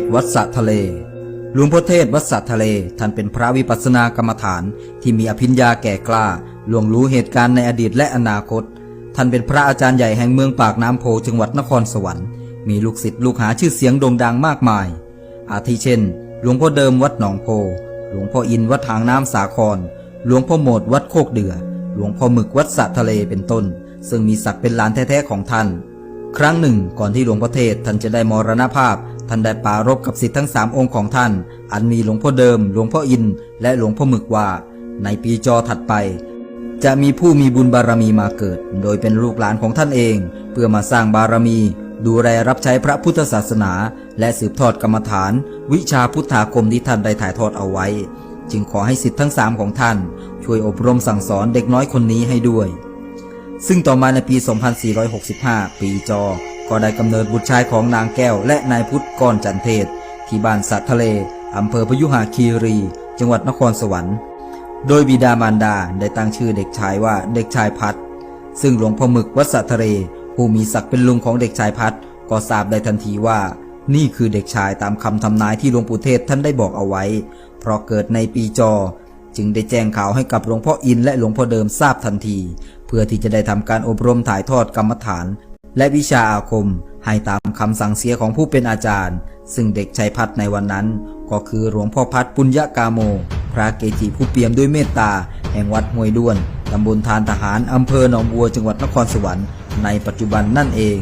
ศวัดสะทะเล หลวงพ่อเทศวัดสะทะเล ท่านเป็นพระวิปัสสนากรรมฐานที่มีอภิญญาแก่กล้าลวงรู้เหตุการณ์ในอดีตและอนาคต ท่านเป็นพระอาจารย์ใหญ่แห่งเมืองปากน้ำโพจังหวัดนครสวรรค์ มีลูกศิษย์ลูกหาชื่อเสียงโด่งดังมากมาย อาทิเช่น หลวงพ่อเดิมวัดหนองโพ หลวงพ่ออินวัดทางน้ำสาคร หลวงพ่อโหมดวัดโคกเดือ หลวงพ่อหมึกวัดสะทะเลเป็นต้น ซึ่งมีศักดิ์เป็นหลานแท้ๆของท่าน ครั้งหนึ่ง ก่อนที่หลวงพ่อเทศท่านจะได้มรณภาพ ท่านได้ปารบกับศิษย์ทั้งสามองค์ของท่าน อันมีหลวงพ่อเดิม หลวงพ่ออิน และหลวงพ่อหมึกว่า ในปีจอถัดไป จะมีผู้มีบุญบารมีมาเกิด โดยเป็นลูกหลานของท่านเอง เพื่อมาสร้างบารมี ดูแลรับใช้พระพุทธศาสนา และสืบทอดกรรมฐาน วิชาพุทธาคมที่ท่านได้ถ่ายทอดเอาไว้ จึงขอให้สิทธิ์ทั้งสามของท่าน ช่วยอบรมสั่งสอนเด็กน้อยคนนี้ให้ด้วย ซึ่งต่อมาในปี 2465 ปีจอ ก็ได้กำเนิดบุตรชายของนางแก้ว และนายพุทธก้อนจันเทศ ที่บ้านสัตทะเลอำเภอพยุหาคีรี จังหวัดนครสวรรค์ โดยบิดามารดาได้ตั้งชื่อเด็กชายว่าเด็กชายพัด ซึ่งหลวงพ่อมึกวัดสัตทะเล ผู้มีศักดิ์เป็นลุงของเด็กชายพัดก็ทราบได้ทันทีว่า นี่คือเด็กชายตามคำทำนายที่หลวงปู่เทศท่านได้บอกเอาไว้ เพราะเกิดในปีจอจึงได้แจ้งข่าวให้กับหลวงพ่ออินและหลวงพ่อเดิมทราบทันที เพื่อที่จะได้ทำการอบรมถ่ายทอดกรรมฐาน และวิชาอาคม ให้ตามคำสั่งเสียของผู้เป็นอาจารย์ ซึ่งเด็กชายพัฒในวันนั้น ก็คือหลวงพ่อพัฒปุญญกาโม พระเกจิผู้เปี่ยมด้วยเมตตา แห่งวัดห้วยด้วนตำบลทานทหารอำเภอหนองบัวจังหวัดนครสวรรค์ในปัจจุบันนั่นเอง